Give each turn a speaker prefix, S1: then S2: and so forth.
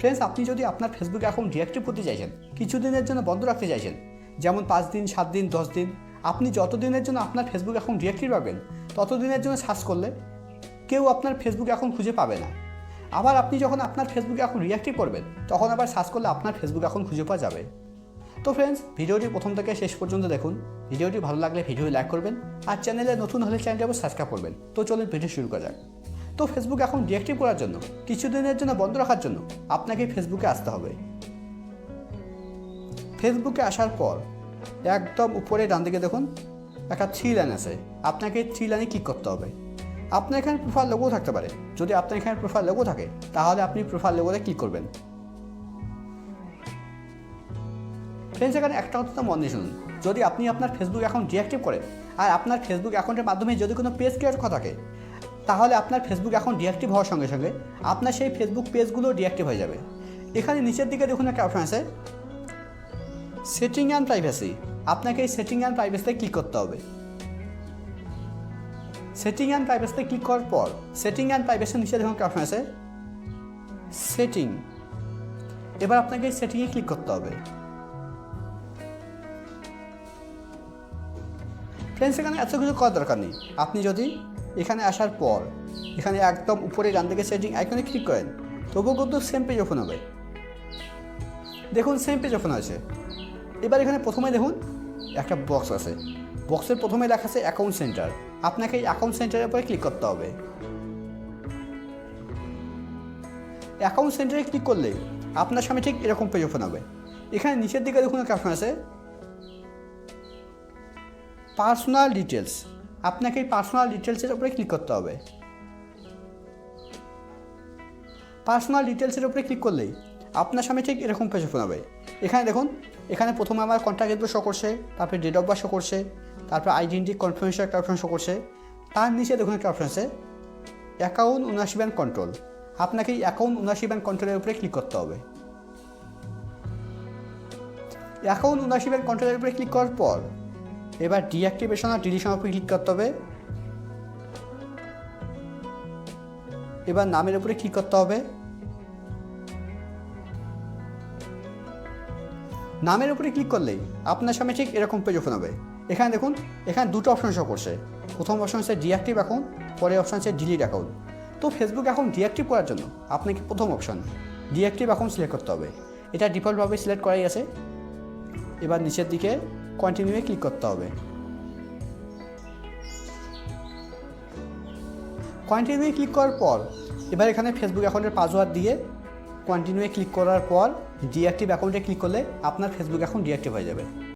S1: Friends আপনি যদি আপনার ফেসবুক অ্যাকাউন্ট ডিঅ্যাক্টিভ করতে চাইছেন, কিছুদিনের জন্য বন্ধ রাখতে চাইছেন, যেমন পাঁচ দিন, সাত দিন, দশ দিন, আপনি যত দিনের জন্য আপনার ফেসবুক অ্যাকাউন্ট ডিঅ্যাক্টিভ পাবেন তত দিনের জন্য সার্চ করলে কেউ আপনার ফেসবুক অ্যাকাউন্ট খুঁজে পাবে না। আবার আপনি যখন আপনার ফেসবুক অ্যাকাউন্ট রিঅ্যাক্টিভ করবেন, তখন আবার সার্চ করলে আপনার ফেসবুক অ্যাকাউন্ট খুঁজে পাওয়া যাবে। তো ফ্রেন্ডস ভিডিওটি প্রথম থেকে শেষ পর্যন্ত দেখুন। ভিডিওটি ভালো লাগলে ভিডিও লাইক করবেন, আর চ্যানেলে নতুন হলে চ্যানেলটি আবার সাবস্ক্রাইব করবেন। তো চলুন ভিডিও শুরু করা যাক। তো ফেসবুক এখন ডিঅ্যাক্টিভ করার জন্য, কিছুদিনের জন্য বন্ধ রাখার জন্য আপনাকে ফেসবুকে আসতে হবে। ফেসবুকে আসার পর একদম উপরে ডান দিকে দেখুন, একটা থ্রি লাইন আছে। আপনাকে থ্রি লাইনে ক্লিক করতে হবে। আপনার এখানে প্রোফাইল লোগো থাকতে পারে। যদি আপনার এখানে প্রোফাইল লোগো থাকে, তাহলে আপনি প্রোফাইল লোগোতে ক্লিক করবেন। ফ্রেন্ডস এখানে একটা কথা মন শুনুন। যদি আপনি আপনার ফেসবুক অ্যাকাউন্ট ডিঅ্যাক্টিভ করেন, আর আপনার ফেসবুক অ্যাকাউন্টের মাধ্যমে যদি কোনো পেজ ক্রিয়েট করা থাকে তাহলে আপনার ফেসবুক এখন ডিঅ্যাক্টিভ হওয়ার সঙ্গে সঙ্গে আপনার সেই ফেসবুক পেজগুলো ডিঅ্যাক্টিভ হয়ে যাবে। এখানে নিচের দিকে দেখুন একটা অপশন আছে। সেটিং অ্যান্ড প্রাইভেসি আপনাকে এই সেটিং অ্যান্ড প্রাইভেসিতে ক্লিক করতে হবে। সেটিং অ্যান্ড প্রাইভেসিতে ক্লিক করার পর সেটিং অ্যান্ড প্রাইভেসির নিচে দেখুন একটা অপশন আছে। সেটিং এবার আপনাকে এই সেটিংয়ে ক্লিক করতে হবে। ফ্রেন্ডস এখানে এত কিছু করার দরকার নেই। আপনি যদি এখানে আসার পর, এখানে একদম উপরে ডান দিকে সেটিং আইকনে ক্লিক করেন। তবুও কিন্তু সেম পেজ ওপেন হবে। দেখুন সেম পেজ ওপেন হয়েছে। এবার এখানে প্রথমে দেখুন, একটা বক্স আছে। বক্সের প্রথমে লেখা আছে অ্যাকাউন্ট সেন্টার আপনাকে এই অ্যাকাউন্ট সেন্টারের উপরে ক্লিক করতে হবে। অ্যাকাউন্ট সেন্টারে ক্লিক করলে আপনার সামনে ঠিক এরকম পেজ ওপেন হবে। এখানে নিচের দিকে দেখুন একটা অপশন আছে। পার্সোনাল ডিটেলস আপনাকে এই পার্সোনাল ডিটেলসের উপরে ক্লিক করতে হবে। পার্সোনাল ডিটেলসের উপরে ক্লিক করলেই আপনার সামনে ঠিক এরকম পেজ ওপেন হবে। এখানে দেখুন, এখানে প্রথমে আমার কন্ট্যাক্ট ইনফো শো করছে, তারপরে ডেট অফ বার্থ শো করছে, তারপরে আইডেন্টি কনফার্মেশন একটা অপশন শো করছে। তার নিচে দেখুন একটা অপশন আছে অ্যাকাউন্ট উনাশি ব্যান্ড কন্ট্রোল আপনাকে অ্যাকাউন্ট উনাশি ব্যান্ড কন্ট্রোলের উপরে ক্লিক করতে হবে। অ্যাকাউন্ট উনাশি ব্যান্ড কন্ট্রোলের উপরে ক্লিক করার পর এবার ডিঅ্যাক্টিভেশন আর ডিলিশন উপরে ক্লিক করতে হবে? এবার নামের উপরে ক্লিক করতে হবে? নামের উপরে ক্লিক করলেই আপনার সামনে ঠিক এরকম পেজ ওপেন হবে। এখানে দেখুন, এখানে দুটো অপশন শো করছে। প্রথম অপশন হচ্ছে ডিঅ্যাক্টিভ অ্যাকাউন্ট পরে অপশন হচ্ছে ডিলিট অ্যাকাউন্ট তো ফেসবুক অ্যাকাউন্ট ডিঅ্যাক্টিভ করার জন্য আপনাকে প্রথম অপশন ডিঅ্যাক্টিভ অ্যাকাউন্ট সিলেক্ট করতে হবে। এটা ডিফল্টভাবে সিলেক্ট করাই আছে। এবার নিচের দিকে কন্টিনিউয়ে ক্লিক করতে হবে। কন্টিনিউয়ে ক্লিক করার পর, এবার এখানে ফেসবুক অ্যাকাউন্টের পাসওয়ার্ড দিয়ে কন্টিনিউয়ে ক্লিক করার পর ডিঅ্যাক্টিভ অ্যাকাউন্টে ক্লিক করলে আপনার ফেসবুক অ্যাকাউন্ট ডিঅ্যাক্টিভ হয়ে যাবে।